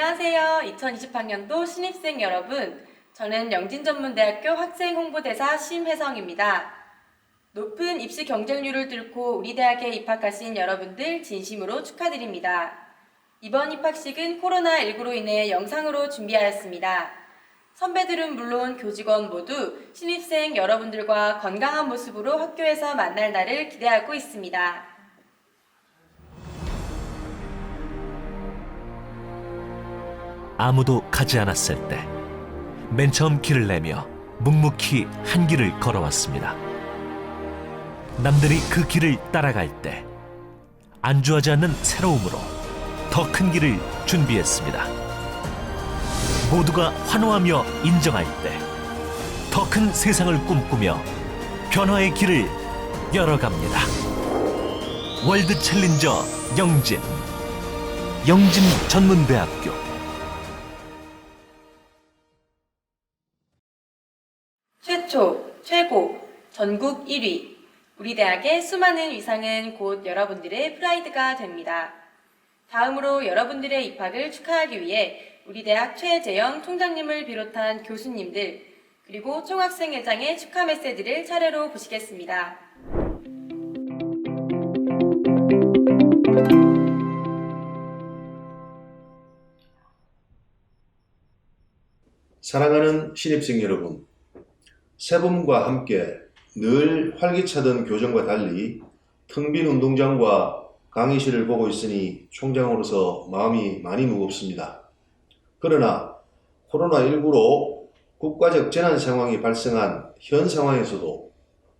안녕하세요. 2020학년도 신입생 여러분. 저는 영진전문대학교 학생 홍보대사 심혜성입니다. 높은 입시 경쟁률을 뚫고 우리 대학에 입학하신 여러분들 진심으로 축하드립니다. 이번 입학식은 코로나19로 인해 영상으로 준비하였습니다. 선배들은 물론 교직원 모두 신입생 여러분들과 건강한 모습으로 학교에서 만날 날을 기대하고 있습니다. 아무도 가지 않았을 때 맨 처음 길을 내며 묵묵히 한 길을 걸어왔습니다. 남들이 그 길을 따라갈 때 안주하지 않는 새로움으로 더 큰 길을 준비했습니다. 모두가 환호하며 인정할 때 더 큰 세상을 꿈꾸며 변화의 길을 열어갑니다. 월드 챌린저 영진 영진 전문대학교 최고, 전국 1위. 우리 대학의 수많은 위상은 곧 여러분들의 프라이드가 됩니다. 다음으로 여러분들의 입학을 축하하기 위해 우리 대학 최재영 총장님을 비롯한 교수님들, 그리고 총학생회장의 축하 메시지를 차례로 보시겠습니다. 사랑하는 신입생 여러분, 세범과 함께 늘 활기차던 교정과 달리 텅 빈 운동장과 강의실을 보고 있으니 총장으로서 마음이 많이 무겁습니다. 그러나 코로나19로 국가적 재난 상황이 발생한 현 상황에서도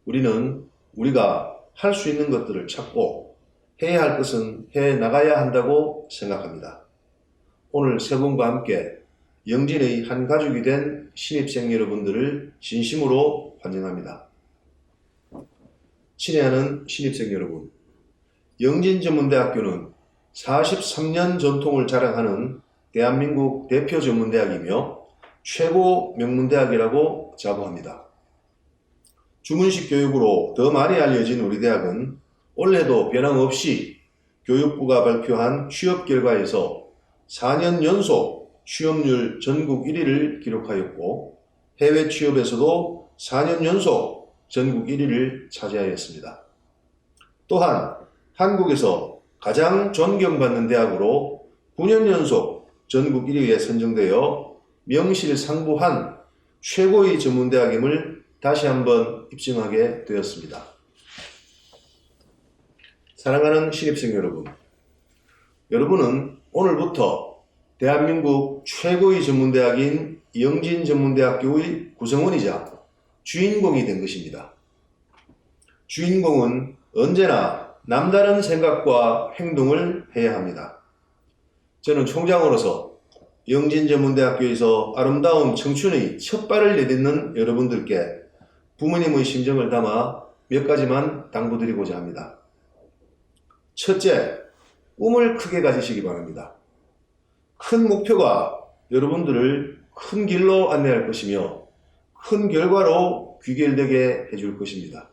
우리는 우리가 할 수 있는 것들을 찾고 해야 할 것은 해 나가야 한다고 생각합니다. 오늘 세 분과 함께 영진의 한 가족이 된 신입생 여러분들을 진심으로 환영합니다. 친애하는 신입생 여러분, 영진전문대학교는 43년 전통을 자랑하는 대한민국 대표 전문대학이며 최고 명문대학이라고 자부합니다. 주문식 교육으로 더 많이 알려진 우리 대학은 올해도 변함없이 교육부가 발표한 취업 결과에서 4년 연속 취업률 전국 1위를 기록하였고 해외 취업에서도 4년 연속 전국 1위를 차지하였습니다. 또한 한국에서 가장 존경받는 대학으로 9년 연속 전국 1위에 선정되어 명실상부한 최고의 전문대학임을 다시 한번 입증하게 되었습니다. 사랑하는 신입생 여러분, 여러분은 오늘부터 대한민국 최고의 전문대학인 영진전문대학교의 구성원이자 주인공이 된 것입니다. 주인공은 언제나 남다른 생각과 행동을 해야 합니다. 저는 총장으로서 영진전문대학교에서 아름다운 청춘의 첫 발을 내딛는 여러분들께 부모님의 심정을 담아 몇 가지만 당부드리고자 합니다. 첫째, 꿈을 크게 가지시기 바랍니다. 큰 목표가 여러분들을 큰 길로 안내할 것이며 큰 결과로 귀결되게 해줄 것입니다.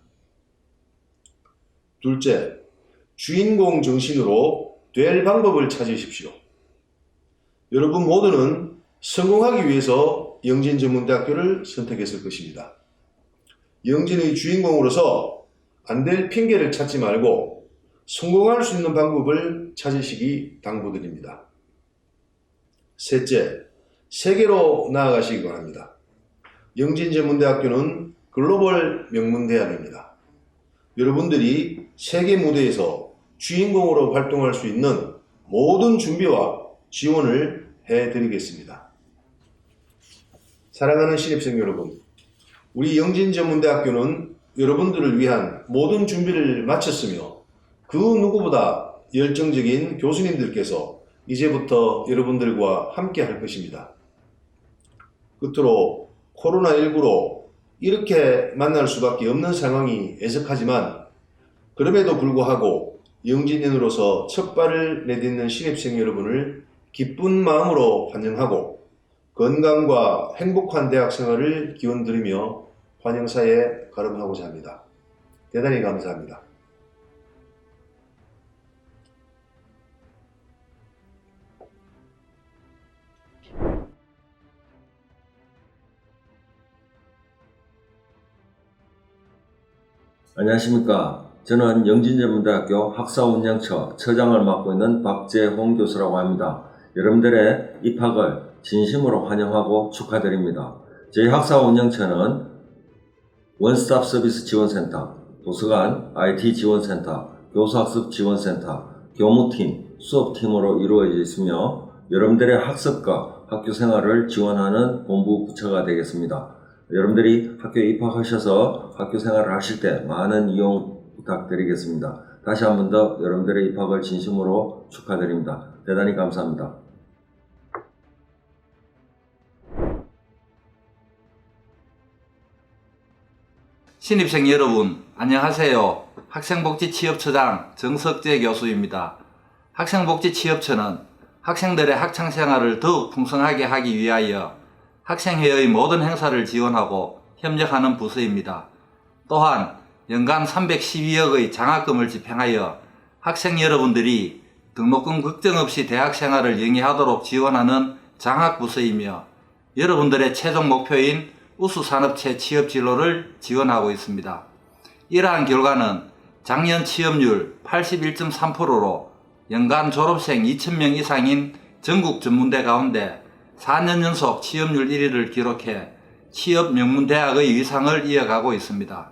둘째, 주인공 정신으로 될 방법을 찾으십시오. 여러분 모두는 성공하기 위해서 영진 전문대학교를 선택했을 것입니다. 영진의 주인공으로서 안 될 핑계를 찾지 말고 성공할 수 있는 방법을 찾으시기 당부드립니다. 셋째, 세계로 나아가시기 바랍니다. 영진전문대학교는 글로벌 명문대학입니다. 여러분들이 세계 무대에서 주인공으로 활동할 수 있는 모든 준비와 지원을 해드리겠습니다. 사랑하는 신입생 여러분, 우리 영진전문대학교는 여러분들을 위한 모든 준비를 마쳤으며 그 누구보다 열정적인 교수님들께서 이제부터 여러분들과 함께 할 것입니다. 끝으로 코로나19로 이렇게 만날 수밖에 없는 상황이 애석하지만 그럼에도 불구하고 영진인으로서 첫 발을 내딛는 신입생 여러분을 기쁜 마음으로 환영하고 건강과 행복한 대학 생활을 기원드리며 환영사에 가름하고자 합니다. 대단히 감사합니다. 안녕하십니까. 저는 영진전문대학교 학사운영처 처장을 맡고 있는 박재홍 교수라고 합니다. 여러분들의 입학을 진심으로 환영하고 축하드립니다. 저희 학사운영처는 원스톱 서비스 지원센터, 도서관, IT 지원센터, 교수학습 지원센터, 교무팀, 수업팀으로 이루어져 있으며 여러분들의 학습과 학교 생활을 지원하는 본부 부처가 되겠습니다. 여러분들이 학교에 입학하셔서 학교 생활을 하실 때 많은 이용 부탁드리겠습니다. 다시 한 번 더 여러분들의 입학을 진심으로 축하드립니다. 대단히 감사합니다. 신입생 여러분, 안녕하세요. 학생복지 취업처장 정석재 교수입니다. 학생복지 취업처는 학생들의 학창 생활을 더욱 풍성하게 하기 위하여 학생회의 모든 행사를 지원하고 협력하는 부서입니다. 또한 연간 312억의 장학금을 집행하여 학생 여러분들이 등록금 걱정 없이 대학 생활을 영위하도록 지원하는 장학부서이며 여러분들의 최종 목표인 우수산업체 취업 진로를 지원하고 있습니다. 이러한 결과는 작년 취업률 81.3%로 연간 졸업생 2,000명 이상인 전국 전문대 가운데 4년 연속 취업률 1위를 기록해 취업 명문대학의 위상을 이어가고 있습니다.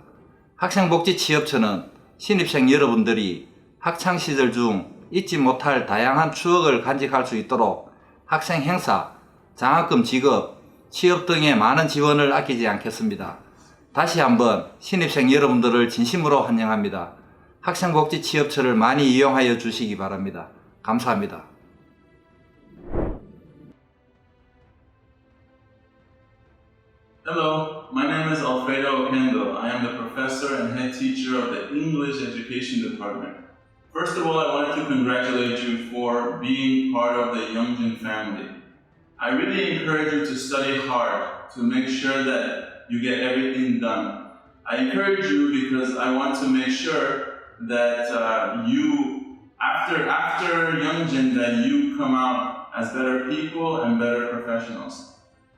학생복지 취업처는 신입생 여러분들이 학창시절 중 잊지 못할 다양한 추억을 간직할 수 있도록 학생 행사, 장학금 지급, 취업 등의 많은 지원을 아끼지 않겠습니다. 다시 한번 신입생 여러분들을 진심으로 환영합니다. 학생복지 취업처를 많이 이용하여 주시기 바랍니다. 감사합니다. Hello, my name is Alfredo Okendo. I am the professor and head teacher of the English Education Department. First of all, I wanted to congratulate you for being part of the Youngjin family. I really encourage you to study hard to make sure that you get everything done. I encourage you because I want to make sure that uh, you, after after Youngjin, that you come out as better people and better professionals.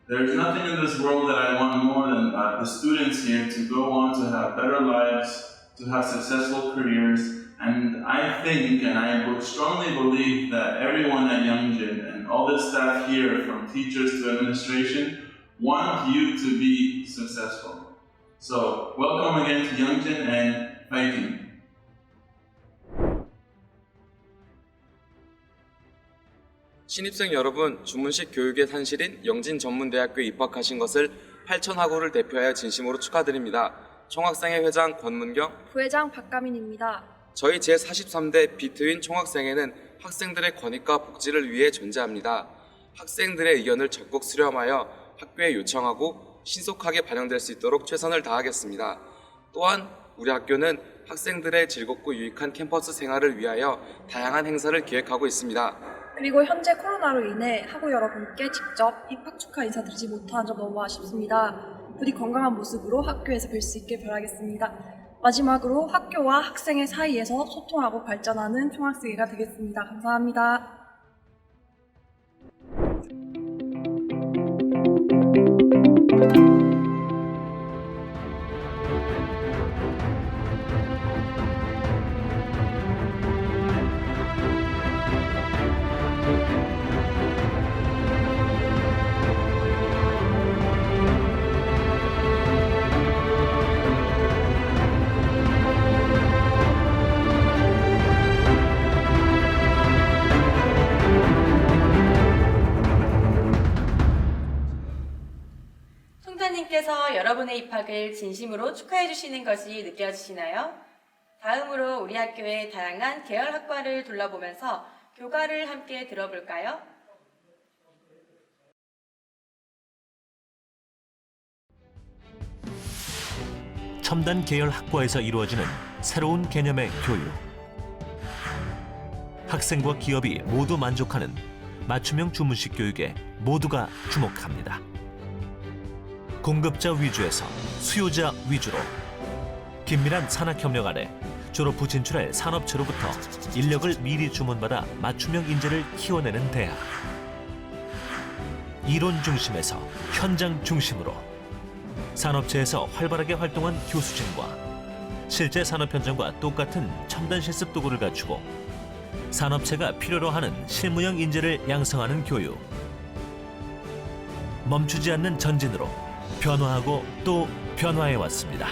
There's nothing in this world that I want more than uh, the students here to go on to have better lives, to have successful careers, and I think and I strongly believe that everyone at Youngjin and all the staff here, from teachers to administration, want you to be successful. So, welcome again to Youngjin and fighting. 신입생 여러분, 주문식 교육의 산실인 영진 전문대학교에 입학하신 것을 8천학우를 대표하여 진심으로 축하드립니다. 총학생회 회장 권문경, 부회장 박가민입니다. 저희 제43대 비트윈 총학생회는 학생들의 권익과 복지를 위해 존재합니다. 학생들의 의견을 적극 수렴하여 학교에 요청하고 신속하게 반영될 수 있도록 최선을 다하겠습니다. 또한 우리 학교는 학생들의 즐겁고 유익한 캠퍼스 생활을 위하여 다양한 행사를 기획하고 있습니다. 그리고 현재 코로나로 인해 학우 여러분께 직접 입학 축하 인사드리지 못한 점 너무 아쉽습니다. 부디 건강한 모습으로 학교에서 뵐 수 있길 바라겠습니다. 마지막으로 학교와 학생의 사이에서 소통하고 발전하는 총학생회가 되겠습니다. 감사합니다. 여러분의 입학을 진심으로 축하해 주시는 것이 느껴지시나요? 다음으로 우리 학교의 다양한 계열 학과를 둘러보면서 교과를 함께 들어볼까요? 첨단 계열 학과에서 이루어지는 새로운 개념의 교육. 학생과 기업이 모두 만족하는 맞춤형 주문식 교육에 모두가 주목합니다. 공급자 위주에서 수요자 위주로 긴밀한 산학 협력 아래 졸업 후 진출할 산업체로부터 인력을 미리 주문받아 맞춤형 인재를 키워내는 대학. 이론 중심에서 현장 중심으로 산업체에서 활발하게 활동한 교수진과 실제 산업 현장과 똑같은 첨단 실습 도구를 갖추고 산업체가 필요로 하는 실무형 인재를 양성하는 교육. 멈추지 않는 전진으로 변화하고 또 변화해 왔습니다.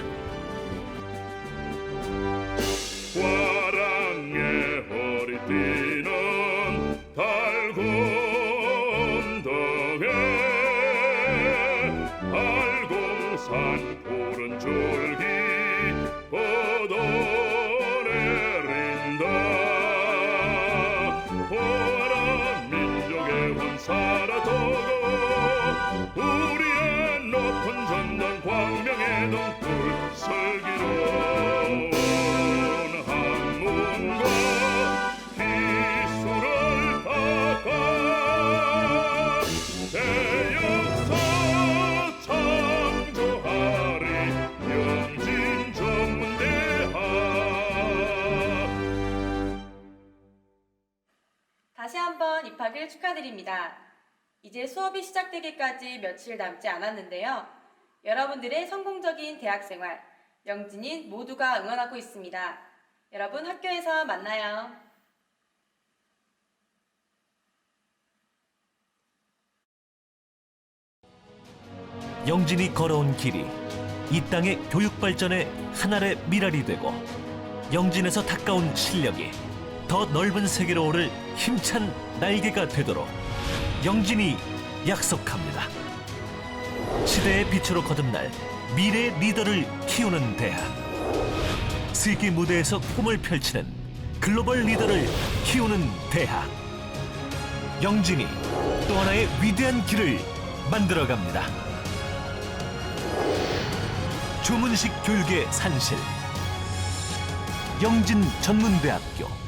입학을 축하드립니다. 이제 수업이 시작되기까지 며칠 남지 않았는데요. 여러분들의 성공적인 대학생활, 영진인 모두가 응원하고 있습니다. 여러분 학교에서 만나요. 영진이 걸어온 길이 이 땅의 교육 발전의 하나의 미랄이 되고 영진에서 닦아온 실력이 더 넓은 세계로 오를 힘찬 날개가 되도록 영진이 약속합니다. 시대의 빛으로 거듭날 미래의 리더를 키우는 대학. 세계 무대에서 꿈을 펼치는 글로벌 리더를 키우는 대학. 영진이 또 하나의 위대한 길을 만들어갑니다. 주문식 교육의 산실 영진 전문대학교